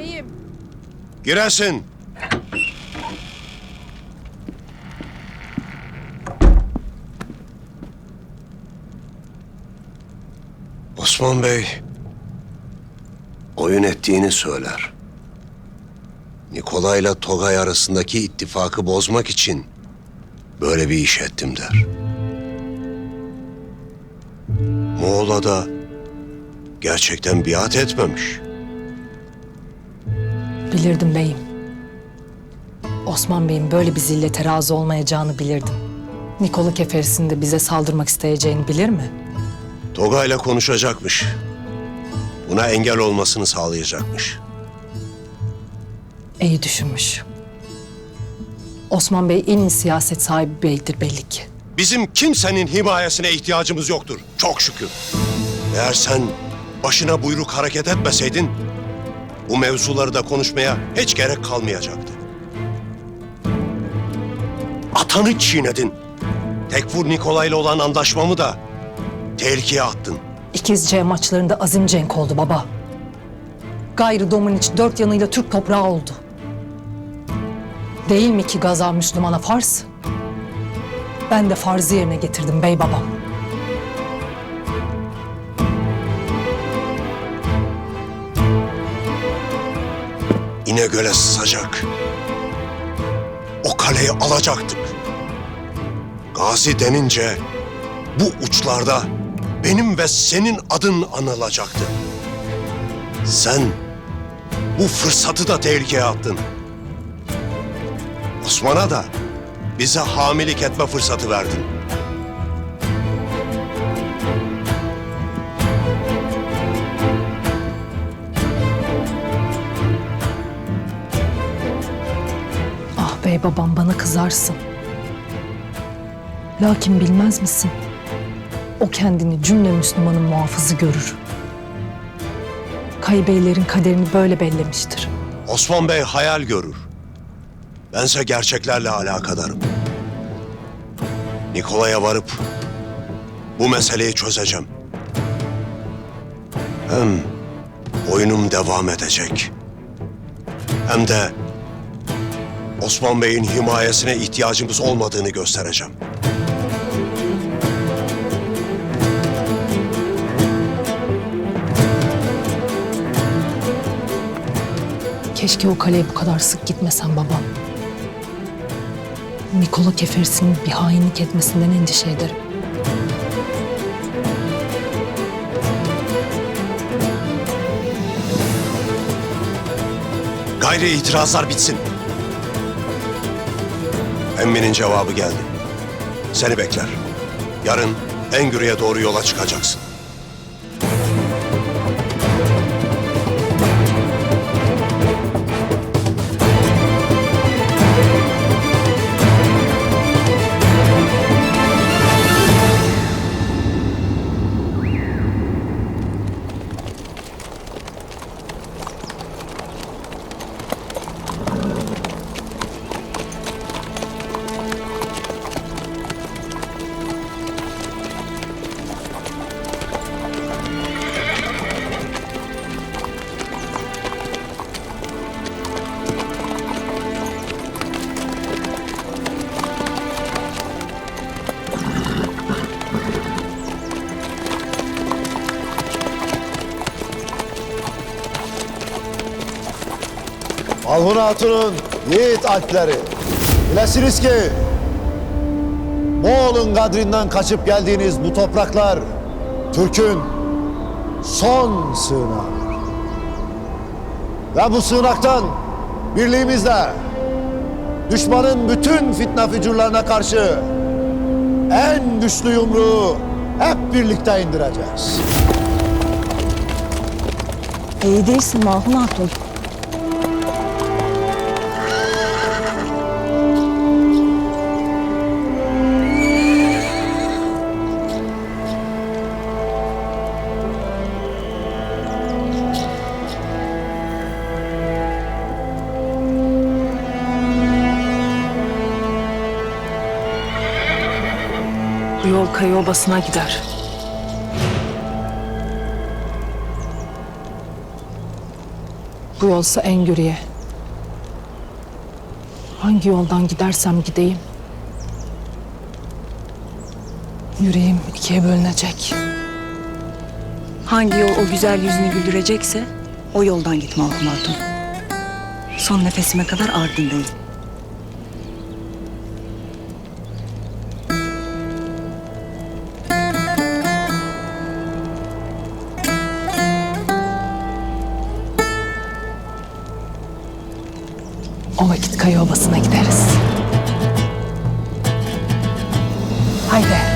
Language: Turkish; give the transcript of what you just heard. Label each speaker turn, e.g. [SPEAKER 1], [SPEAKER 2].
[SPEAKER 1] Beyim.
[SPEAKER 2] Giresin. Osman Bey oyun ettiğini söyler. Nikolay'la Togay arasındaki ittifakı bozmak için böyle bir iş ettim der. Moğol'a da gerçekten biat etmemiş.
[SPEAKER 3] Bilirdim beyim. Osman Bey'in böyle bir zillete razı olmayacağını bilirdim. Nikola Keferis'in de bize saldırmak isteyeceğini bilir mi?
[SPEAKER 2] Togay'la konuşacakmış. Buna engel olmasını sağlayacakmış.
[SPEAKER 3] İyi düşünmüş. Osman Bey en iyi siyaset sahibi beydir belli ki.
[SPEAKER 2] Bizim kimsenin himayesine ihtiyacımız yoktur. Çok şükür. Eğer sen başına buyruk hareket etmeseydin... ...bu mevzuları da konuşmaya hiç gerek kalmayacaktı. Atanı çiğnedin. Tekfur Nikolay'la olan anlaşmamı da tehlikeye attın.
[SPEAKER 3] İkizce maçlarında azim cenk oldu baba. Gayrı Domaniç dört yanıyla Türk toprağı oldu. Değil mi ki Gaza Müslümana farz? Ben de farzı yerine getirdim bey babam.
[SPEAKER 2] İnegöl'e sızacak. O kaleyi alacaktık. Gazi denince bu uçlarda benim ve senin adın anılacaktı. Sen bu fırsatı da tehlikeye attın. Osman'a da bize hamilik etme fırsatı verdin.
[SPEAKER 3] Bey babam bana kızarsın. Lakin bilmez misin? O kendini cümle Müslümanın muhafızı görür. Kaybeylerin kaderini böyle bellemiştir.
[SPEAKER 2] Osman Bey hayal görür. Bense gerçeklerle alakadarım. Nikolay'a varıp bu meseleyi çözeceğim. Hem oyunum devam edecek. Hem de Osman Bey'in himayesine ihtiyacımız olmadığını göstereceğim.
[SPEAKER 3] Keşke o kaleye bu kadar sık gitmesen babam. Nikola Keferis'in bir hainlik etmesinden endişe ederim.
[SPEAKER 2] Gayri itirazlar bitsin. Emmi'nin cevabı geldi. Seni bekler. Yarın Engür'e doğru yola çıkacaksın.
[SPEAKER 4] Alhun Hatun'un yiğit alpleri. Bilesiniz ki Moğol'un kadrinden kaçıp geldiğiniz bu topraklar Türk'ün son sığınağı. Ve bu sığınaktan birliğimizle düşmanın bütün fitne fücurlarına karşı en güçlü yumruğu hep birlikte indireceğiz.
[SPEAKER 5] İyi değilsin Mahun Hatun.
[SPEAKER 3] Yol Kayı Obası'na gider. Bu yolsa Engürü'ye. Hangi yoldan gidersem gideyim. Yüreğim ikiye bölünecek.
[SPEAKER 5] Hangi yol o güzel yüzünü güldürecekse o yoldan git Mahum Hatun. Son nefesime kadar ardındayım.
[SPEAKER 3] O vakit Kaya Obası'na gideriz. Haydi.